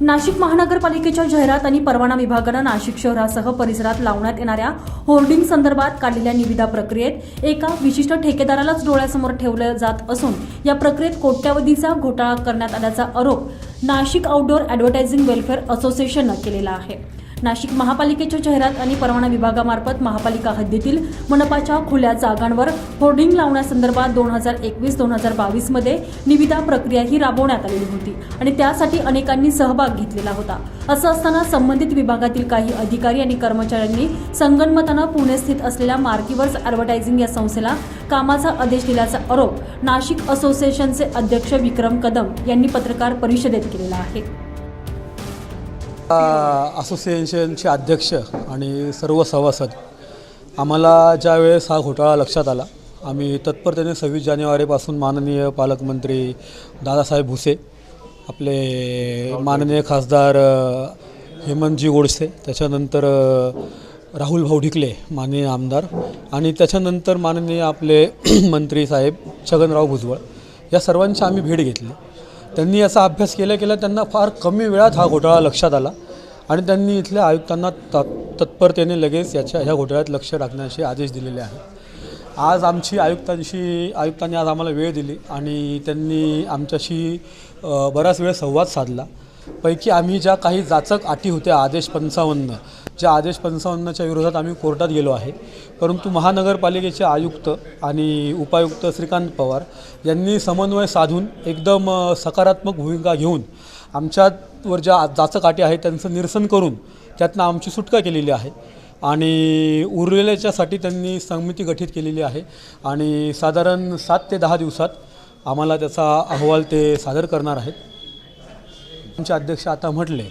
नाशिक महानगरपालिकेच्या जाहिरात आणि परवाना विभागानं नाशिक शहरासह परिसरात लावण्यात येणाऱ्या होर्डिंग संदर्भात काढलेल्या निविदा प्रक्रियेत एका विशिष्ट ठेकेदारालाच डोळ्यासमोर ठेवलं जात असून या प्रक्रियेत कोट्यावधीचा घोटाळा करण्यात आल्याचा आरोप नाशिक आउटडोअर ॲडव्हर्टायझिंग वेलफेअर असोसिएशननं केलेला आहे. नाशिक महापालिकेच्या जाहिरात आणि परवाना विभागामार्फत महापालिका हद्दीतील मनपाच्या खुल्या जागांवर होर्डिंग लावण्यासंदर्भात दोन हजार एकवीस दोन हजार बावीसमध्ये निविदा प्रक्रिया ही राबवण्यात आलेली होती आणि त्यासाठी अनेकांनी सहभाग घेतलेला होता. असं असताना संबंधित विभागातील काही अधिकारी आणि कर्मचाऱ्यांनी संगनमतानं पुणे स्थित असलेल्या मार्किवर्स ॲडव्हर्टायझिंग या संस्थेला कामाचा आदेश दिल्याचा आरोप नाशिक असोसिएशनचे अध्यक्ष विक्रम कदम यांनी पत्रकार परिषदेत केलेला आहे. असोसिएशनचे अध्यक्ष आणि सर्व सभासद आम्हाला ज्यावेळेस हा घोटाळा लक्षात आला आम्ही तत्परतेने सव्वीस जानेवारीपासून माननीय पालकमंत्री दादासाहेब भुसे आपले माननीय खासदार हेमंतजी गोडसे त्याच्यानंतर राहुल भाऊ ढिकले माननीय आमदार आणि त्याच्यानंतर माननीय आपले मंत्री साहेब छगनराव भुजबळ या सर्वांची आम्ही भेट घेतली. त्यांनी याचा अभ्यास केल्या केला त्यांना फार कमी वेळात हा घोटाळा लक्षात आला. आणि त्यांनी इथल्या आयुक्तांना ता तत्परतेने लगेच याच्या ह्या घोटाळ्यात लक्ष राखण्याचे आदेश दिलेले आहेत. आज आमची आयुक्तांशी आयुक्तांनी आज आम्हाला वेळ दिली आणि त्यांनी आमच्याशी बराच वेळ संवाद साधला. पैकी आम्ही ज्या काही जाचक अटी होत्या आदेश पंचावन्न ज्या आदेश पंचावन्नच्या विरोधात आम्ही कोर्टात गेलो आहे. परंतु महानगरपालिकेचे आयुक्त आणि उपायुक्त श्रीकांत पवार यांनी समन्वय साधून एकदम सकारात्मक भूमिका घेऊन आमच्यावर ज्या जाचक अटी आहेत त्यांचं निरसन करून त्यातनं आमची सुटका केलेली आहे आणि उरलेल्याच्यासाठी त्यांनी समिती गठीत केलेली आहे आणि साधारण सात ते दहा दिवसात आम्हाला त्याचा अहवाल ते सादर करणार आहेत. आमचे अध्यक्ष आता म्हटले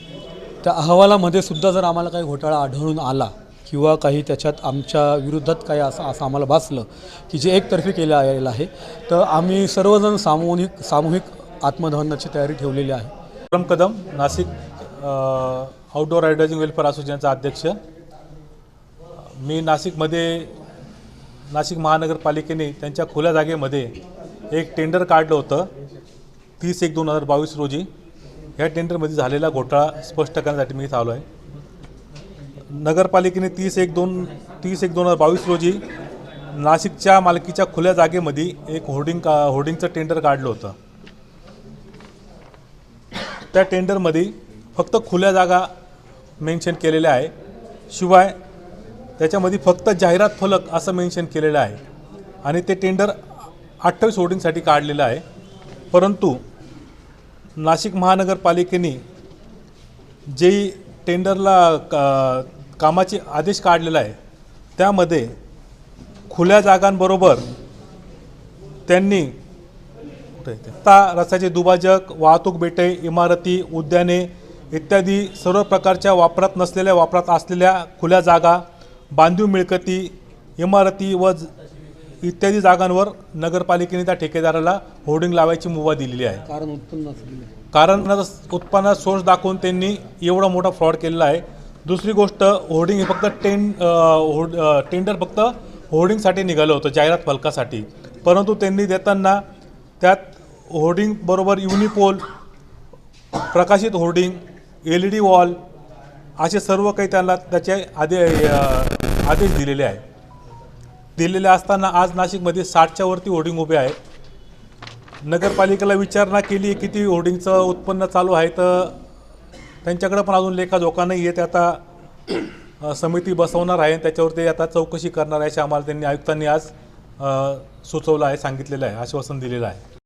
त्या अहवालामध्ये सुद्धा जर आम्हाला काही घोटाळा आढळून आला किंवा काही त्याच्यात आमच्या विरोधात काही असं असं आम्हाला भासलं की जे एकतर्फी केलं आलेलं आहे तर आम्ही सर्वजण सामूहिक सामूहिक आत्मदहनाची तयारी ठेवलेली आहे. Vikram Kadam Nashik outdoor advertising welfare असोसिएशनचा अध्यक्ष. मी नाशिकमध्ये नाशिक महानगरपालिकेने त्यांच्या खुल्या जागेमध्ये एक टेंडर काढलं होतं तीस एक दोन हजार बावीस रोजी. ह्या टेंडरमध्ये झालेला घोटाळा स्पष्ट करण्यासाठी मी चालू आलो आहे नगरपालिकेने तीस एक दोन तीस एक दोन हजार बावीस रोजी नाशिकच्या मालकीच्या खुल्या जागेमध्ये एक होर्डिंग का होर्डिंगचं टेंडर काढलं होतं. त्या टेंडरमध्ये फक्त खुल्या जागा मेन्शन केलेल्या आहे. शिवाय त्याच्यामध्ये फक्त जाहिरात फलक असं मेन्शन केलेलं आहे. आणि ते टेंडर अठ्ठावीस होर्डिंगसाठी काढलेलं आहे. परंतु नाशिक महानगरपालिकेने जे टेंडरला का कामाचे आदेश काढलेला आहे. त्यामध्ये खुल्या जागांबरोबर त्यांनी ता रस्त्याचे दुभाजक वाहतूक बेटे इमारती उद्याने इत्यादी सर्व प्रकारच्या वापरात नसलेल्या वापरात असलेल्या खुल्या जागा बांधीव मिळकती इमारती व इत्यादी जागांवर नगरपालिकेने त्या ठेकेदाराला होर्डिंग लावायची मुभा दिलेली आहे. कारण उत्पन्न कारण उत्पन्नात सोर्स दाखवून त्यांनी एवढा मोठा फ्रॉड केलेला आहे. दुसरी गोष्ट होर्डिंग हे फक्त टेन होर्ड टेंडर फक्त होर्डिंगसाठी निघालं होतं जाहिरात फलकासाठी. परंतु त्यांनी देताना त्यात होर्डिंग बरोबर युनिपोल प्रकाशित hoarding L E D wall असे सर्व काही त्यांना त्याचे आदे आदेश दिलेले आहे. दिलेले असताना आज नाशिकमध्ये साठच्या वरती होर्डिंग उभे आहेत नगरपालिकेला विचारणा केली किती होर्डिंगचं उत्पन्न चालू आहे तर त्यांच्याकडे पण अजून लेखाजोखा नाही आहे ते आता समिती बसवणार आहे त्याच्यावरती आता चौकशी करणार आहे असे आम्हाला त्यांनी आयुक्तांनी आज सुचवलं आहे सांगितलेलं आहे आश्वासन दिलेलं आहे.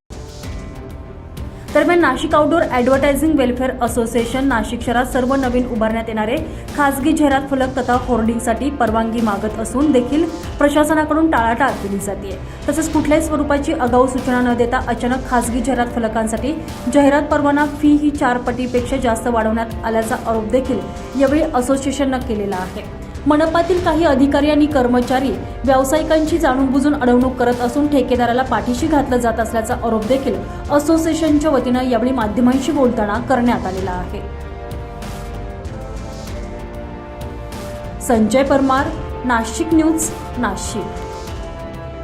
दरम्यान Nashik outdoor advertising welfare association Nashik शहरात सर्व नवीन उभारण्यात येणारे खासगी जाहिरात फलक तथा होर्डिंगसाठी परवानगी मागत असून देखील प्रशासनाकडून टाळाटाळ केली जाते. तसंच कुठल्याही स्वरूपाची आगाऊ सूचना न देता अचानक खासगी जाहिरात फलकांसाठी जाहिरात परवाना फी ही चार पटीपेक्षा जास्त वाढवण्यात आल्याचा आरोप देखील यावेळी असोसिएशननं केलेला आहे. मनपातील काही अधिकारी आणि कर्मचारी व्यावसायिकांची जाणून बुजून अडवणूक करत असून ठेकेदाराला पाठीशी घातलं जात असल्याचा आरोप देखील असोसिएशनच्या वतीनं यावेळी माध्यमांशी बोलताना करण्यात आलेला आहे. संजय परमार नाशिक न्यूज नाशिक.